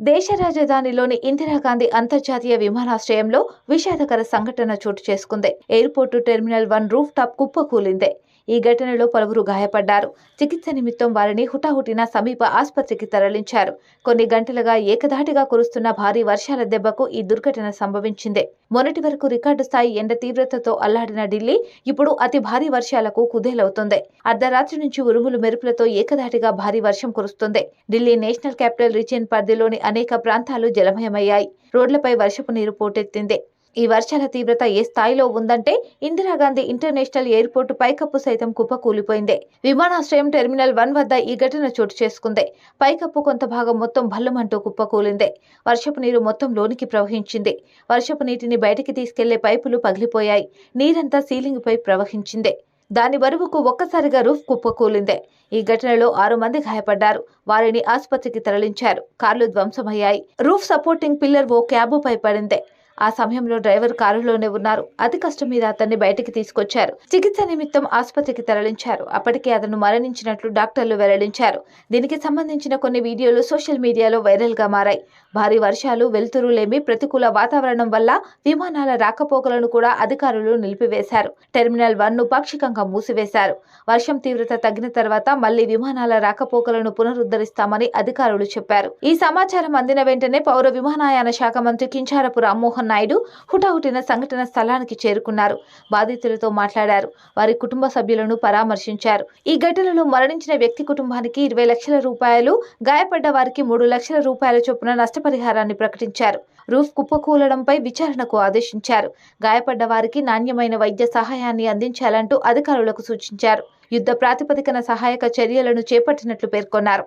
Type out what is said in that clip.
దేశ రాజధానిలోని ఇందిరాగాంధీ అంతర్జాతీయ విమానాశ్రయంలో విషాదకర సంఘటన చోటు చేసుకుంది. Airport terminal one roof top కుప్పకూలిందే. ఈ ఘటనలో పలువురు గాయపడ్డారు. చికిత్స నిమిత్తం వారిని హుటాహుటిన సమీప ఆసుపత్రికి తరలించారు. కొన్ని గంటలుగా ఏకధాటిగా కురుస్తున్న భారీ వర్షాల దెబ్బకు ఈ దుర్ఘటన సంభవించింది. మొన్నటి వరకు రికార్డు స్థాయి ఎండ తీవ్రతతో అల్లాడిన ఢిల్లీ ఇప్పుడు అతి భారీ వర్షాలకు కుదేలవుతుంది. అర్ధరాత్రి నుంచి ఉరుములు మెరుపులతో ఏకధాటిగా భారీ వర్షం కురుస్తుంది. ఢిల్లీ నేషనల్ క్యాపిటల్ రీజియన్ పరిధిలోని అనేక ప్రాంతాలు జలమయమయ్యాయి. రోడ్లపై వర్షపు నీరు పోటెత్తింది. ఈ వర్షాల తీవ్రత ఏ స్థాయిలో ఉందంటే ఇందిరాగాంధీ ఇంటర్నేషనల్ ఎయిర్పోర్టు పైకప్పు సైతం కుప్పకూలిపోయింది. విమానాశ్రయం టెర్మినల్ వన్ వద్ద ఈ ఘటన చోటు చేసుకుంది. పైకప్పు కొంత భాగం మొత్తం భల్లుమంటూ కుప్పకూలింది. వర్షపు నీరు మొత్తం లోనికి ప్రవహించింది. వర్షపు నీటిని బయటికి తీసుకెళ్ళే పైపులు పగిలిపోయాయి. నీరంతా సీలింగ్ పై ప్రవహించింది. దాని బరువుకు ఒక్కసారిగా రూఫ్ కుప్పకూలిందే ఈ ఘటనలో ఆరు మంది గాయపడ్డారు. వారిని ఆసుపత్రికి తరలించారు. కార్లు ధ్వంసమయ్యాయి. రూఫ్ సపోర్టింగ్ పిల్లర్ ఓ క్యాబుపై పడిందే. ఆ సమయంలో డ్రైవర్ కారులోనే ఉన్నారు. అతి కష్టం మీద అతన్ని బయటికి తీసుకొచ్చారు. చికిత్స నిమిత్తం ఆసుపత్రికి తరలించారు. అప్పటికే అతను మరణించినట్లు డాక్టర్లు వెల్లడించారు. దీనికి సంబంధించిన కొన్ని వీడియోలు సోషల్ మీడియాలో వైరల్గా మారాయి. భారీ వర్షాలు వెలుతురులేమి ప్రతికూల వాతావరణం వల్ల విమానాల రాకపోకలను కూడా అధికారులు నిలిపివేశారు. టెర్మినల్ వన్ను పాక్షికంగా మూసివేశారు. వర్షం తీవ్రత తగ్గిన తర్వాత మళ్ళీ విమానాల రాకపోకలను పునరుద్ధరిస్తామని అధికారులు చెప్పారు. ఈ సమాచారం అందిన వెంటనే పౌర విమానయాన శాఖ మంత్రి కించారపు రామ్మోహన్ నాయుడు హుటాహుటిన సంఘటన స్థలానికి చేరుకున్నారు. బాధితులతో మాట్లాడారు. వారి కుటుంబ సభ్యులను పరామర్శించారు. ఈ ఘటనలో మరణించిన వ్యక్తి కుటుంబానికి ఇరవై లక్షల రూపాయలు గాయపడ్డ వారికి మూడు లక్షల రూపాయల చొప్పున నష్టపరిహారాన్ని ప్రకటించారు. రూఫ్ కుప్పకూలడంపై విచారణకు ఆదేశించారు. గాయపడ్డ వారికి నాణ్యమైన వైద్య సహాయాన్ని అందించాలంటూ అధికారులకు సూచించారు. యుద్ధ ప్రాతిపదికన సహాయక చర్యలను చేపట్టినట్లు పేర్కొన్నారు.